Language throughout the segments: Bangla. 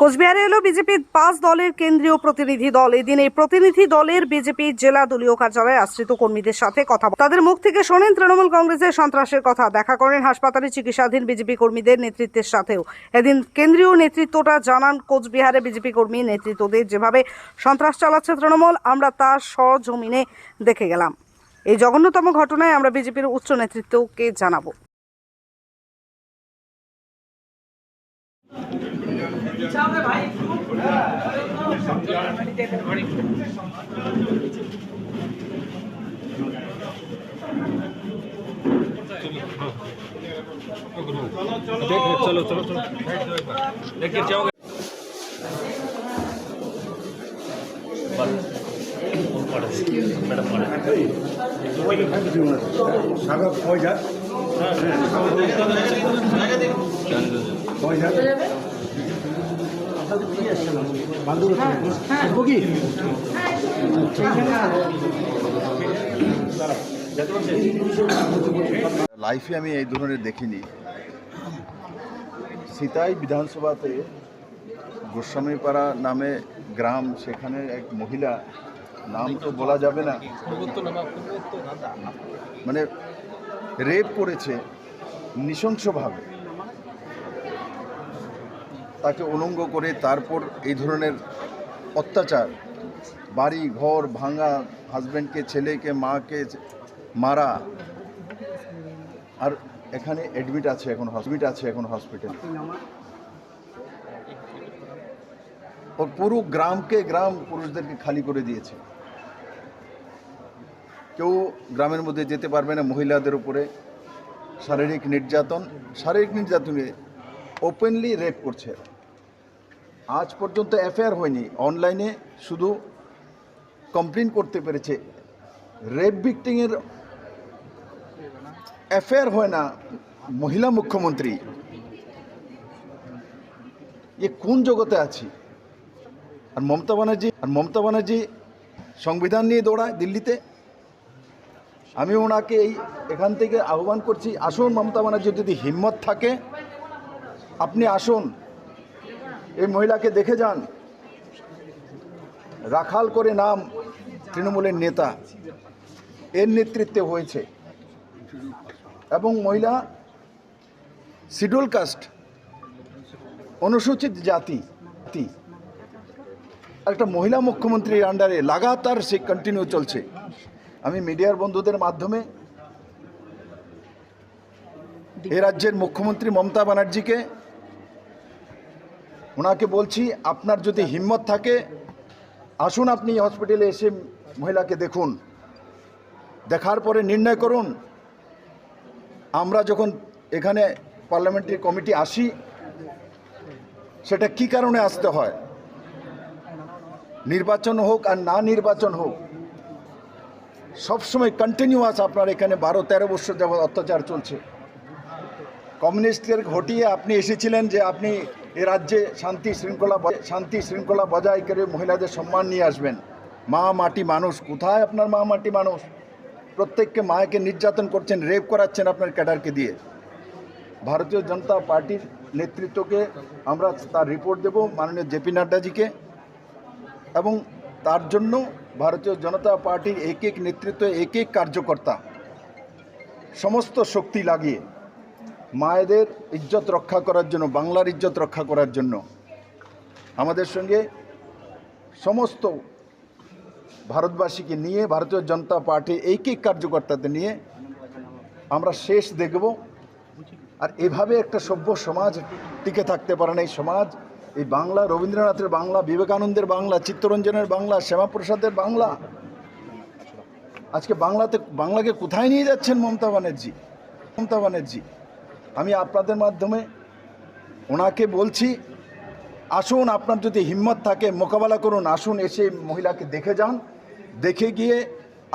কোচবিহারে এলো বিজেপির পাঁচ দলের কেন্দ্রীয় প্রতিনিধি দল। এদিন এই প্রতিনিধি দলের বিজেপির জেলা দলীয় কার্যালয়ে আশ্রিত কর্মীদের সাথে কথা তাদের মুখ থেকে শোনেন তৃণমূল কংগ্রেসের সন্ত্রাসের কথা। দেখা করেন হাসপাতালে চিকিৎসাধীন বিজেপি কর্মীদের নেতৃত্বের সাথেও। এদিন কেন্দ্রীয় নেতৃত্বটা জানান, কোচবিহারে বিজেপি কর্মী নেতৃত্বদের যেভাবে সন্ত্রাস চালাচ্ছে তৃণমূল, আমরা তার সরজমিনে দেখে গেলাম। এই জঘন্যতম ঘটনায় আমরা বিজেপির উচ্চ নেতৃত্বকে জানাব। चलो चलो चलो लेके जाओगे সাগর পয়সা পয়সা বান্ধব কি লাইফে আমি এই ধরনের দেখিনি। সীতাই বিধানসভাতে গোস্বামীপাড়া নামে গ্রাম, সেখানে এক মহিলা, নাম তো বলা যাবে না। মানে রেপ করেছে, নৃশংসভাবে। তাকে উলঙ্গ করে তারপর এই ধরনের অত্যাচার, বাড়ি, ঘর ভাঙা হাজব্যান্ডকে ছেলেকে, মাকে মারা, আর এখানে অ্যাডমিট আছে এখন হসপিটাল আছে এখন হসপিটাল ও পুরো গ্রামকে, গ্রাম পুরুষদেরকে খালি করে দিয়েছে। কেউ গ্রামের মধ্যে যেতে পারবে না মহিলাদের উপরে। শারীরিক নির্যাতন, শারীরিক নির্যাতনে ওপেনলি রেপ করছে আজ পর্যন্ত এফআইআর হয়নি। অনলাইনে শুধু কমপ্লেন করতে পেরেছে। রেপ ভিক্টিংয়ের এফআইআর হয় না, মহিলা মুখ্যমন্ত্রী। এ কোন জগতে আছি? আর মমতা ব্যানার্জি, আর মমতা ব্যানার্জি সংবিধান নিয়ে দৌড়ায় দিল্লিতে? আমি ওনাকে এই এখান থেকে আহ্বান করছি, আসুন মমতা ব্যানার্জি, যদি হিম্মত থাকে, আপনি আসুন। এই মহিলাকে দেখে যান। রাখাল করে নাম তৃণমূলের নেতা। এর নেতৃত্বে হয়েছে। এবং মহিলা শিডিউল কাস্ট, অনুসূচিত জাতি। একটা মহিলা মুখ্যমন্ত্রীর আন্ডারে লাগাতার সে কন্টিনিউ চলছে। আমি মিডিয়ার বন্ধুদের মাধ্যমে এ রাজ্যের মুখ্যমন্ত্রী মমতা ব্যানার্জিকে ওনাকে বলছি, আপনার যদি হিম্মত থাকে, আসুন আপনি হসপিটালে এসে মহিলাকে দেখুন। দেখার পরে নির্ণয় করুন। আমরা যখন এখানে পার্লামেন্টারি কমিটি আসি, সেটা কি কারণে আসতে হয়? নির্বাচন হোক আর না নির্বাচন হোক, সবসময় কন্টিনিউয়াস আপনার এখানে বারো তেরো বছর যাবৎ অত্যাচার চলছে। কমিউনিস্টদের ঘটিয়ে আপনি এসেছিলেন যে আপনি এ রাজ্যে শান্তি শৃঙ্খলা শান্তি শৃঙ্খলা বজায় করে মহিলাদের সম্মান নিয়ে আসবেন। মা মাটি মানুষ, কোথায় আপনার মা মাটি মানুষ? প্রত্যেককে মাকে নির্যাতন করছেন, রেপ করাচ্ছেন আপনার ক্যাডারকে দিয়ে। ভারতীয় জনতা পার্টির নেতৃত্বকে আমরা তার রিপোর্ট দেব মাননীয় জেপি নাড্ডাজিকে এবং তার জন্য ভারতীয় জনতা পার্টির এক এক নেতৃত্ব এক এক কার্যকর্তা, সমস্ত শক্তি লাগিয়ে মায়েদের ইজ্জত রক্ষা করার জন্য, বাংলার ইজ্জত রক্ষা করার জন্য আমাদের সঙ্গে সমস্ত ভারতবাসীকে নিয়ে, ভারতীয় জনতা পার্টি এক কার্যকর্তাদের নিয়ে আমরা শেষ দেখব। আর এভাবে একটা সভ্য সমাজ টিকে থাকতে পারে না এই সমাজ। এই বাংলা, রবীন্দ্রনাথের বাংলা, বিবেকানন্দের বাংলা, চিত্তরঞ্জনের বাংলা, শ্যামাপ্রসাদের বাংলা। আজকে বাংলাতে, বাংলাকে কোথায় নিয়ে যাচ্ছেন মমতা ব্যানার্জি? মমতা ব্যানার্জি। আমি আপনাদের মাধ্যমে ওনাকে বলছি, আসুন, আপনার যদি হিম্মত থাকে, মোকাবেলা করুন, আসুন, এসে মহিলাকে দেখে যান। দেখে গিয়ে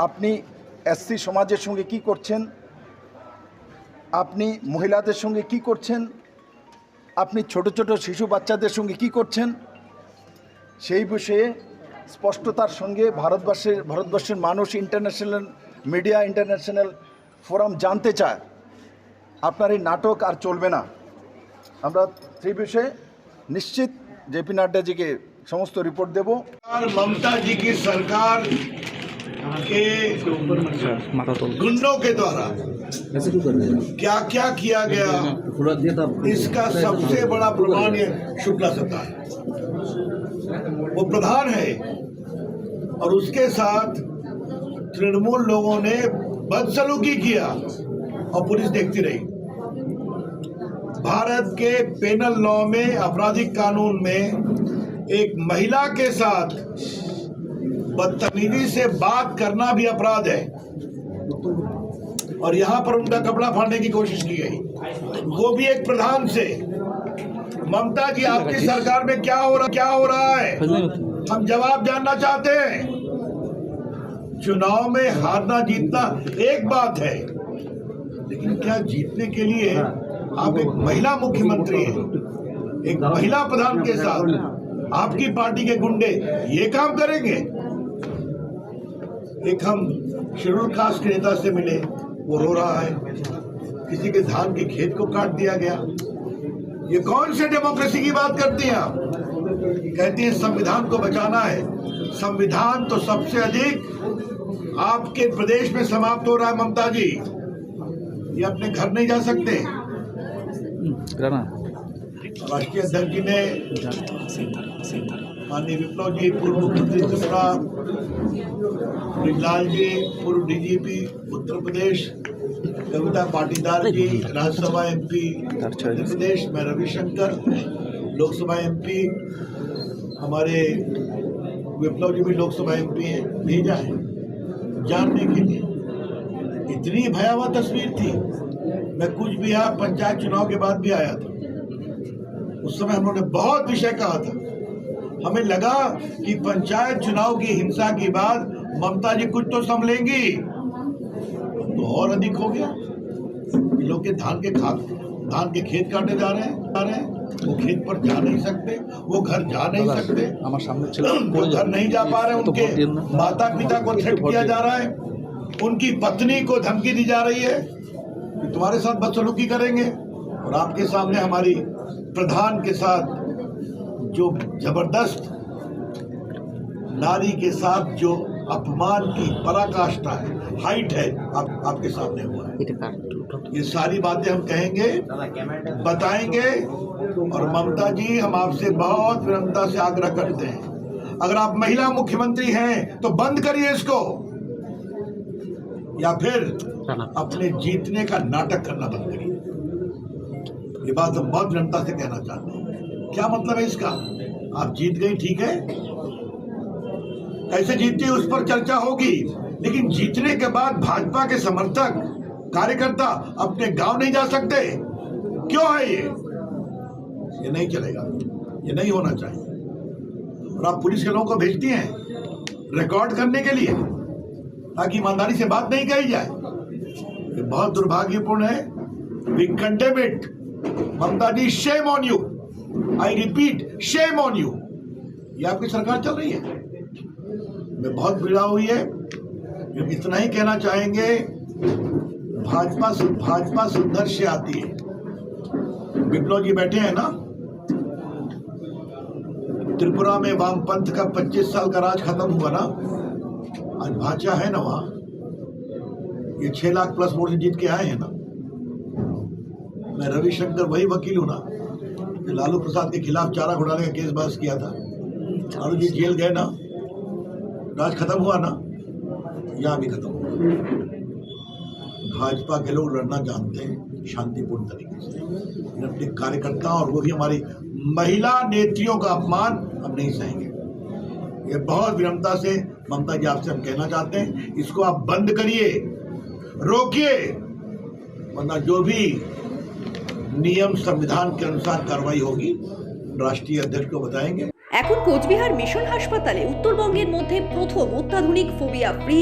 আপনি এসসি সমাজের সঙ্গে কি করছেন, আপনি মহিলাদের সঙ্গে কি করছেন, আপনি ছোট ছোট শিশু বাচ্চাদের সঙ্গে কি করছেন, সেই বিষয়ে স্পষ্টতার সঙ্গে ভারতবর্ষের ভারতবর্ষের মানুষ ইন্টারন্যাশনাল মিডিয়া ইন্টারন্যাশনাল ফোরাম জানতে চায়। আপনার এই নাটক আর চলবে না আমরা সেই বিষয়ে নিশ্চিত जेपी नड्डा जी के समस्त रिपोर्ट देव और ममता जी की सरकार के गुंडों के द्वारा क्या क्या किया गया इसका सबसे बड़ा प्रमाण ये शुक्ला सत्ता है वो प्रधान है और उसके साथ तृणमूल लोगों ने बदसलूकी किया और पुलिस देखती रही भारत के पेनल लॉ में आपराधिक कानून में एक महिला के साथ बदतमीजी से बात करना भी अपराध है। और यहाँ पर उनका कपड़ा फाड़ने की कोशिश की गई। वो भी एक प्रधान से। ममता जी, आपकी सरकार में क्या हो रहा, क्या हो रहा है? हम जवाब जानना चाहते हैं। चुनाव में हारना जीतना एक बात है, लेकिन क्या जीतने के लिए आप एक महिला मुख्यमंत्री हैं। एक महिला प्रधान के साथ आपकी पार्टी के गुंडे ये काम करेंगे? एक हम शेड्यूल कास्ट के नेता से मिले, वो रो रहा है। किसी के धान के खेत को काट दिया गया। ये कौन से डेमोक्रेसी की बात करती हैं आप? कहती हैं, संविधान को बचाना है। संविधान तो सबसे अधिक आपके प्रदेश में समाप्त हो रहा है, ममता जी। ये अपने घर नहीं जा सकते। राष्ट्रीय अध्यक्ष जी ने माननीय विप्लव जी, पूर्व मुख्यमंत्री त्रिपुरा ब्रिजलाल जी, पूर्व डीजीपी उत्तर प्रदेश, कविता पाटीदार जी, राज्यसभा एमपी मध्य प्रदेश, में रविशंकर, लोकसभा एमपी हमारे विप्लव जी भी लोकसभा एमपी हैं, भेजा है, जानने के लिए। इतनी भयावह तस्वीर थी। मैं कुछ आया पंचायत चुनाव के बाद भी आया था। उस समय हम लोग ने बहुत विषय कहा था। हमें लगा कि पंचायत चुनाव की हिंसा के बाद ममता जी कुछ तो संभलेंगी। तो और अधिक हो गया। लोग के धान के खाद धान के खेत काटे जा रहे हैं जा रहे हैं। वो खेत पर जा नहीं सकते वो घर जा नहीं सकते। हमारे सामने वो घर नहीं जा पा रहे उनके माता पिता को थ्रेट किया जा रहा है। उनकी पत्नी को धमकी दी जा रही है। कि तुम्हारे साथ बदसलूकी करेंगे और आपके सामने हमारी प्रधान के साथ जो ज़बरदस्त नारी के साथ जो अपमान की पराकाष्ठा है हाइट है आप, आपके सामने हुआ है। ये सारी बातें हम कहेंगे बताएँगे और ममता जी हम आपसे बहुत विनम्रता से आग्रह करते हैं। अगर आप महिला मुख्यमंत्री हैं तो बंद करिए इसको। या फिर अपने जीतने का नाटक करना बंद करिए। ये बात हम बहुत जनता से कहना चाहते हैं। क्या मतलब है इसका? आप जीत गई, ठीक है। कैसे जीतती है उस पर चर्चा होगी। लेकिन जीतने के बाद भाजपा के समर्थक, कार्यकर्ता अपने गाँव नहीं जा सकते। क्यों है ये? ये नहीं चलेगा। ये नहीं होना चाहिए। और आप पुलिस के लोगों को भेजती हैं रिकॉर्ड करने के लिए, ताकि ईमानदारी से बात नहीं कही जाए। ये बहुत दुर्भाग्यपूर्ण है। We condemn it Mamata ji shame on you I repeat shame on you ये आपकी सरकार चल रही है। में बहुत पीड़ा हुई है। हम इतना ही कहना चाहेंगे, भाजपा भाजपा सुंदर से आती है। विप्लव जी बैठे हैं ना? त्रिपुरा में वामपंथ का 25 साल का राज खत्म हुआ ना? आज भाजपा है ना वहाँ? ये छह लाख प्लस वोट जीत के आए हैं ना। मैं रविशंकर, वही वकील हूँ ना, जो लालू प्रसाद के खिलाफ चारा घोटाले का केस बहस किया था। लालू जी जेल गए ना, राज खत्म हुआ ना, यहाँ भी खत्म हुआ। भाजपा के लोग लड़ना जानते हैं, शांतिपूर्ण तरीके से। अपने कार्यकर्ता और वो भी हमारी महिला नेत्रियों का अपमान हम नहीं सहेंगे ये बहुत विनम्रता से ममता जी आपसे हम कहना चाहते हैं, इसको आप बंद करिए। रोकिए वरना जो भी नियम संविधान के अनुसार कार्रवाई होगी राष्ट्रीय अध्यक्ष को बताएंगे এখন কোচবিহার মিশন হাসপাতালে উত্তরবঙ্গের মধ্যে প্রথম অত্যাধুনিক phobia free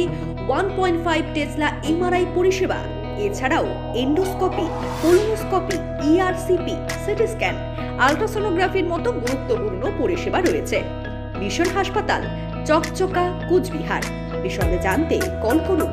one point five tesla MRI পরিষেবা এছাড়াও endoscopy colonoscopy ERCP CT scan আলট্রাসোনোগ্রাফির মতো গুরুত্বপূর্ণ পরিষেবা রয়েছে মিশন হাসপাতাল চকচকা কুচবিহার বিশদে জানতে কল করুন